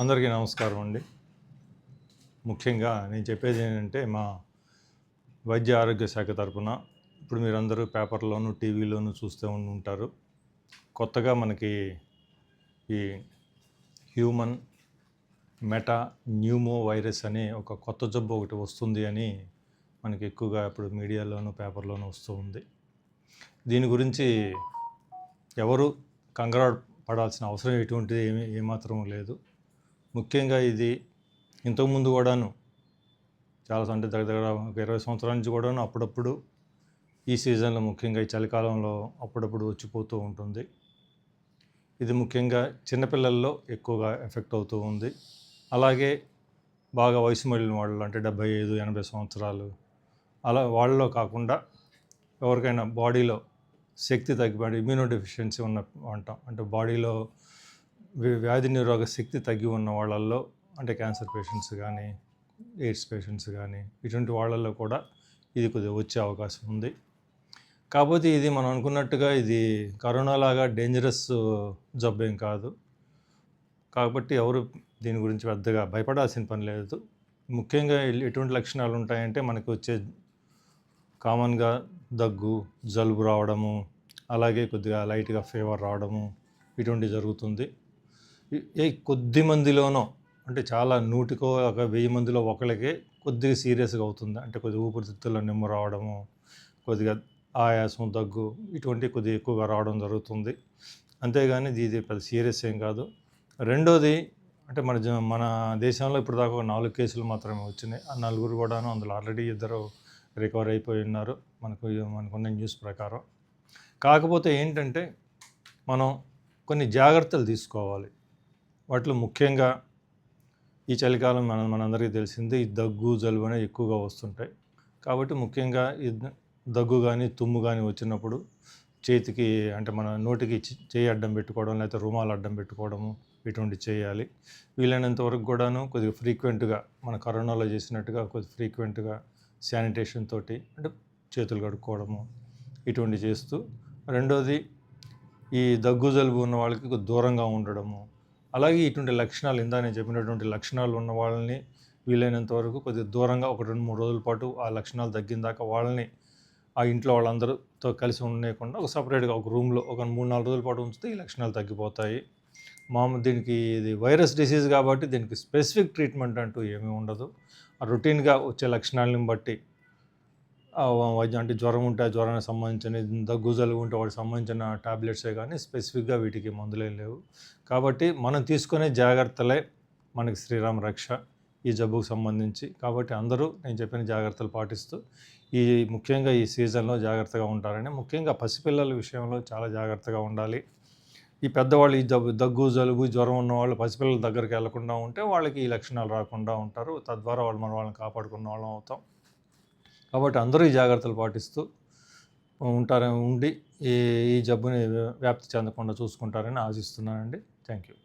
అందరికీ నమస్కారం అండి. ముఖ్యంగా నేను చెప్పేది ఏంటంటే మా వైద్య ఆరోగ్య శాఖ తరపున ఇప్పుడు మీరందరూ పేపర్లోను టీవీలోనూ చూస్తూ ఉంటారు. కొత్తగా మనకి ఈ హ్యూమన్ మెటా న్యూమో వైరస్ అనే ఒక కొత్త జబ్బు ఒకటి వస్తుంది అని మనకి ఎక్కువగా ఇప్పుడు మీడియాలోను పేపర్లోనూ వస్తూ ఉంది. దీని గురించి ఎవరు కంగారు పడాల్సిన అవసరం ఎటువంటిది ఏమీ ఏమాత్రం లేదు. ముఖ్యంగా ఇది ఇంతకుముందు కూడాను చాలా అంటే దగ్గర దగ్గర ఒక ఇరవై సంవత్సరాల నుంచి కూడాను అప్పుడప్పుడు ఈ సీజన్లో ముఖ్యంగా ఈ చలికాలంలో అప్పుడప్పుడు వచ్చిపోతూ ఉంటుంది. ఇది ముఖ్యంగా చిన్నపిల్లల్లో ఎక్కువగా ఎఫెక్ట్ అవుతూ ఉంది. అలాగే బాగా వయసు మళ్ళిన వాళ్ళు అంటే డెబ్బై ఐదు ఎనభై సంవత్సరాలు అలా వాళ్ళలో కాకుండా ఎవరికైనా బాడీలో శక్తి తగ్గిపడి ఇమ్యూనో డెఫిషియన్సీ ఉన్న అంటాం. అంటే బాడీలో వ్యాధి నిరోధక శక్తి తగ్గి ఉన్న వాళ్ళల్లో అంటే క్యాన్సర్ పేషెంట్స్ కానీ ఎయిడ్స్ పేషెంట్స్ కానీ ఇటువంటి వాళ్ళల్లో కూడా ఇది కొద్దిగా వచ్చే అవకాశం ఉంది. కాకపోతే ఇది మనం అనుకున్నట్టుగా ఇది కరోనా లాగా డేంజరస్ జబ్బేం కాదు. కాబట్టి ఎవరు దీని గురించి పెద్దగా భయపడాల్సిన పని లేదు. ముఖ్యంగా ఎటువంటి లక్షణాలు ఉంటాయంటే మనకు వచ్చే కామన్గా దగ్గు జలుబు రావడము అలాగే కొద్దిగా లైట్గా ఫీవర్ రావడము ఇటువంటి జరుగుతుంది. ఏ కొద్ది మందిలోనో అంటే చాలా నూటికో ఒక వెయ్యి మందిలో ఒకళ్ళకే కొద్దిగా సీరియస్గా అవుతుంది. అంటే కొద్దిగా ఊపిరితిత్తుల్లో నిమ్మ రావడము కొద్దిగా ఆయాసం దగ్గు ఇటువంటి కొద్దిగా ఎక్కువగా రావడం జరుగుతుంది. అంతేగాని ఇది ఇది పెద్ద సీరియస్ ఏం కాదు. రెండోది అంటే మన జ- మన దేశంలో ఇప్పుడు దాకా ఒక నాలుగు కేసులు మాత్రమే వచ్చినాయి. ఆ నలుగురు కూడాను అందులో ఆల్రెడీ ఇద్దరు రికవర్ అయిపోయి ఉన్నారు. మనకు మనకున్న న్యూస్ ప్రకారం. కాకపోతే ఏంటంటే మనం కొన్ని జాగ్రత్తలు తీసుకోవాలి. వాటిలో ముఖ్యంగా ఈ చలికాలం మన మనందరికీ తెలిసింది ఈ దగ్గు జలుబు అనేవి ఎక్కువగా వస్తుంటాయి. కాబట్టి ముఖ్యంగా ఈ దగ్గు కానీ తుమ్ము కానీ వచ్చినప్పుడు చేతికి అంటే మన నోటికి చేయి అడ్డం పెట్టుకోవడం లేకపోతే రుమాలు అడ్డం పెట్టుకోవడము ఇటువంటి చేయాలి. వీలైనంత వరకు కూడాను కొద్దిగా ఫ్రీక్వెంట్గా మన కరోనాలో చేసినట్టుగా కొద్దిగా ఫ్రీక్వెంట్గా శానిటేషన్ తోటి అంటే చేతులు కడుక్కోవడము ఇటువంటి చేస్తూ రెండోది ఈ దగ్గు జలుబు ఉన్న వాళ్ళకి కొద్ది దూరంగా ఉండడము అలాగే ఇటువంటి లక్షణాలు ఇందా నేను చెప్పినటువంటి లక్షణాలు ఉన్న వాళ్ళని వీలైనంత వరకు కొద్దిగా దూరంగా ఒక రెండు మూడు రోజుల పాటు ఆ లక్షణాలు తగ్గిన దాకా వాళ్ళని ఆ ఇంట్లో వాళ్ళందరితో కలిసి ఉండకుండా ఒక సపరేట్గా ఒక రూమ్లో ఒక మూడు నాలుగు రోజుల పాటు ఉంచితే ఈ లక్షణాలు తగ్గిపోతాయి. మామూలు దీనికి ఇది వైరస్ డిసీజ్ కాబట్టి దీనికి స్పెసిఫిక్ ట్రీట్మెంట్ అంటూ ఏమీ ఉండదు. రొటీన్గా వచ్చే లక్షణాలను బట్టి వైద్యం అంటే జ్వరం ఉంటే జ్వరానికి సంబంధించిన దగ్గు జలుబు ఉంటే వాటికి సంబంధించిన టాబ్లెట్సే కానీ స్పెసిఫిక్గా వీటికి మందులేం లేవు. కాబట్టి మనం తీసుకునే జాగ్రత్తలే మనకి శ్రీరామ రక్ష ఈ జబ్బుకు సంబంధించి. కాబట్టి అందరూ నేను చెప్పిన జాగ్రత్తలు పాటిస్తూ ఈ ముఖ్యంగా ఈ సీజన్లో జాగ్రత్తగా ఉంటారని ముఖ్యంగా పసిపిల్లల విషయంలో చాలా జాగ్రత్తగా ఉండాలి. ఈ పెద్దవాళ్ళు ఈ జబ్బు దగ్గు జలుబు జ్వరం ఉన్న వాళ్ళు పసిపిల్లల దగ్గరికి వెళ్ళకుండా ఉంటే వాళ్ళకి ఈ లక్షణాలు రాకుండా ఉంటారు. తద్వారా వాళ్ళు మన వాళ్ళని కాపాడుకున్న వాళ్ళం అవుతాం. కాబట్టి అందరూ ఈ జాగ్రత్తలు పాటిస్తూ ఉంటారని ఉండి ఈ ఈ జబ్బుని వ్యాప్తి చెందకుండా చూసుకుంటారని ఆశిస్తున్నానండి. Thank you.